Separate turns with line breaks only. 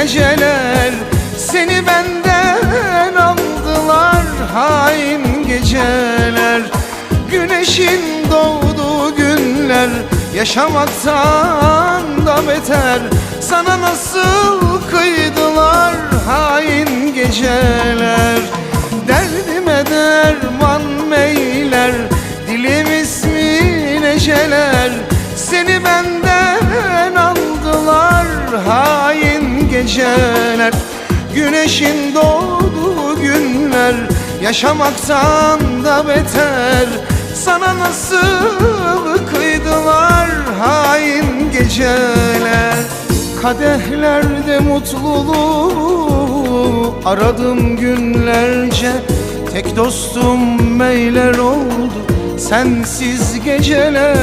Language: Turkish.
heceler Seni benden aldılar hain geceler. Güneşin doğduğu günler Yaşamaktan da beter. Sana nasıl kıydılar hain geceler? Derdime derman meyler Dilim ismi neceler Seni benden aldılar hain geceler. Güneşin doğduğu günler Yaşamaktan da beter. Sana nasıl kıydılar hain geceler? Kadehlerde mutluluğu aradım günlerce. Tek dostum meyler oldu sensiz geceler